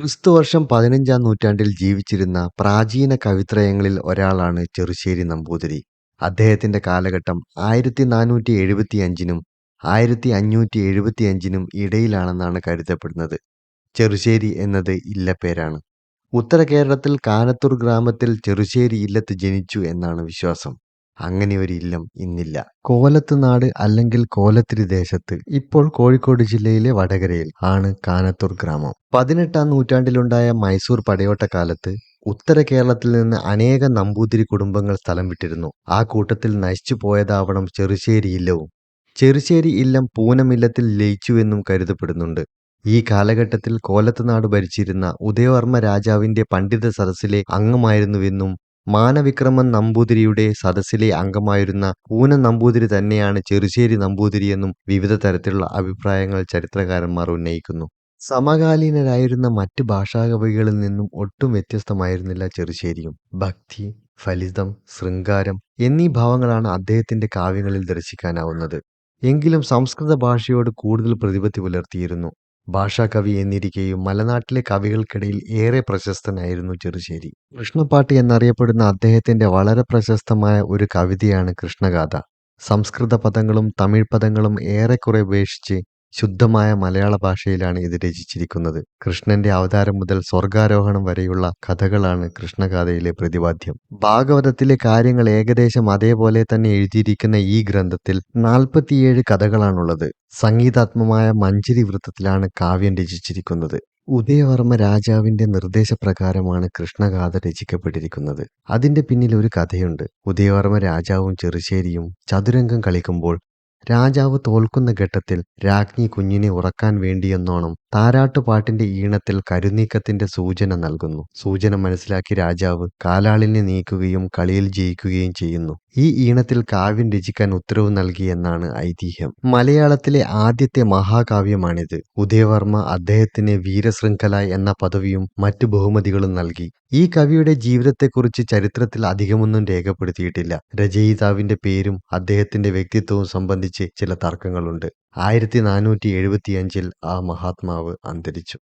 ക്രിസ്തുവർഷം പതിനഞ്ചാം നൂറ്റാണ്ടിൽ ജീവിച്ചിരുന്ന പ്രാചീന കവിത്രയങ്ങളിൽ ഒരാളാണ് ചെറുശ്ശേരി നമ്പൂതിരി. അദ്ദേഹത്തിന്റെ കാലഘട്ടം ആയിരത്തി നാനൂറ്റി എഴുപത്തി അഞ്ചിനും ആയിരത്തി അഞ്ഞൂറ്റി എഴുപത്തി അഞ്ചിനും ഇടയിലാണെന്നാണ് കരുതപ്പെടുന്നത്. ചെറുശ്ശേരി എന്നത് ഇല്ലപ്പേരാണ്. ഉത്തര കേരളത്തിൽ കാനത്തൂർ ഗ്രാമത്തിൽ ചെറുശ്ശേരി ഇല്ലത്ത് ജനിച്ചു എന്നാണ് വിശ്വാസം. അങ്ങനെയൊരു ഇല്ലം ഇന്നില്ല. കോലത്ത് നാട് അല്ലെങ്കിൽ കോലത്തിരി ദേശത്ത് ഇപ്പോൾ കോഴിക്കോട് ജില്ലയിലെ വടകരയിൽ ആണ് കാനത്തൂർ ഗ്രാമം. പതിനെട്ടാം നൂറ്റാണ്ടിലുണ്ടായ മൈസൂർ പടയോട്ട കാലത്ത് ഉത്തര കേരളത്തിൽ നിന്ന് അനേകം നമ്പൂതിരി കുടുംബങ്ങൾ സ്ഥലം വിട്ടിരുന്നു. ആ കൂട്ടത്തിൽ നശിച്ചു പോയതാവണം ചെറുശ്ശേരി ഇല്ലവും. ചെറുശ്ശേരി ഇല്ലം പൂനമില്ലത്തിൽ ലയിച്ചുവെന്നും കരുതപ്പെടുന്നുണ്ട്. ഈ കാലഘട്ടത്തിൽ കോലത്തുനാട് ഭരിച്ചിരുന്ന ഉദയവർമ്മ രാജാവിന്റെ പണ്ഡിത സദസ്സിലെ അംഗമായിരുന്നുവെന്നും മാനവിക്രമൻ നമ്പൂതിരിയുടെ സദസ്സിലെ അംഗമായിരുന്ന പൂന നമ്പൂതിരി തന്നെയാണ് ചെറുശ്ശേരി നമ്പൂതിരിയെന്നും വിവിധ തരത്തിലുള്ള അഭിപ്രായങ്ങൾ ചരിത്രകാരന്മാർ ഉന്നയിക്കുന്നു. സമകാലീനരായിരുന്ന മറ്റ് ഭാഷാകവികളിൽ നിന്നും ഒട്ടും വ്യത്യസ്തമായിരുന്നില്ല ചെറുശ്ശേരിയും. ഭക്തി, ഫലിതം, ശൃംഗാരം എന്നീ ഭാവങ്ങളാണ് അദ്ദേഹത്തിന്റെ കാവ്യങ്ങളിൽ ദർശിക്കാനാവുന്നത്. എങ്കിലും സംസ്കൃത ഭാഷയോട് കൂടുതൽ പ്രതിപത്തി പുലർത്തിയിരുന്നു. ഭാഷാകവി എന്നിരിക്കെയും മലനാട്ടിലെ കവികൾക്കിടയിൽ ഏറെ പ്രശസ്തനായിരുന്നു ചെറുശ്ശേരി. കൃഷ്ണപ്പാട്ട് എന്നറിയപ്പെടുന്ന അദ്ദേഹത്തിന്റെ വളരെ പ്രശസ്തമായ ഒരു കവിതയാണ് കൃഷ്ണഗാഥ. സംസ്കൃത പദങ്ങളും തമിഴ് പദങ്ങളും ഏറെക്കുറെ ഉപേക്ഷിച്ച് ശുദ്ധമായ മലയാള ഭാഷയിലാണ് ഇത് രചിച്ചിരിക്കുന്നത്. കൃഷ്ണന്റെ അവതാരം മുതൽ സ്വർഗാരോഹണം വരെയുള്ള കഥകളാണ് കൃഷ്ണഗാഥയിലെ പ്രതിപാദ്യം. ഭാഗവതത്തിലെ കാര്യങ്ങൾ ഏകദേശം അതേപോലെ തന്നെ എഴുതിയിരിക്കുന്ന ഈ ഗ്രന്ഥത്തിൽ നാൽപ്പത്തിയേഴ് കഥകളാണുള്ളത്. സംഗീതാത്മമായ മഞ്ചരി വൃത്തത്തിലാണ് കാവ്യം രചിച്ചിരിക്കുന്നത്. ഉദയവർമ്മ രാജാവിന്റെ നിർദ്ദേശപ്രകാരമാണ് കൃഷ്ണഗാഥ രചിക്കപ്പെട്ടിരിക്കുന്നത്. അതിന്റെ പിന്നിൽ ഒരു കഥയുണ്ട്. ഉദയവർമ്മ രാജാവും ചെറുശ്ശേരിയും ചതുരംഗം കളിക്കുമ്പോൾ രാജാവ് തോൽക്കുന്ന ഘട്ടത്തിൽ രാജ്ഞി കുഞ്ഞിനെ ഉറക്കാൻ വേണ്ടിയെന്നോണം താരാട്ടുപാട്ടിന്റെ ഈണത്തിൽ കരുനീക്കത്തിന്റെ സൂചന നൽകുന്നു. സൂചന മനസ്സിലാക്കി രാജാവ് കാലാളിനെ നീക്കുകയും കളിയിൽ ജയിക്കുകയും ചെയ്യുന്നു. ഈ ഈണത്തിൽ കാവ്യം രചിക്കാൻ ഉത്തരവ് നൽകി എന്നാണ് ഐതിഹ്യം. മലയാളത്തിലെ ആദ്യത്തെ മഹാകാവ്യമാണിത്. ഉദയവർമ്മ അദ്ദേഹത്തിന് വീരശൃംഖല എന്ന പദവിയും മറ്റു ബഹുമതികളും നൽകി. ഈ കവിയുടെ ജീവിതത്തെക്കുറിച്ച് ചരിത്രത്തിൽ അധികമൊന്നും രേഖപ്പെടുത്തിയിട്ടില്ല. രചയിതാവിന്റെ പേരും അദ്ദേഹത്തിന്റെ വ്യക്തിത്വവും സംബന്ധിച്ച് ചില തർക്കങ്ങളുണ്ട്. ആയിരത്തി നാനൂറ്റി എഴുപത്തിയഞ്ചിൽ ആ മഹാത്മാവ് അന്തരിച്ചു.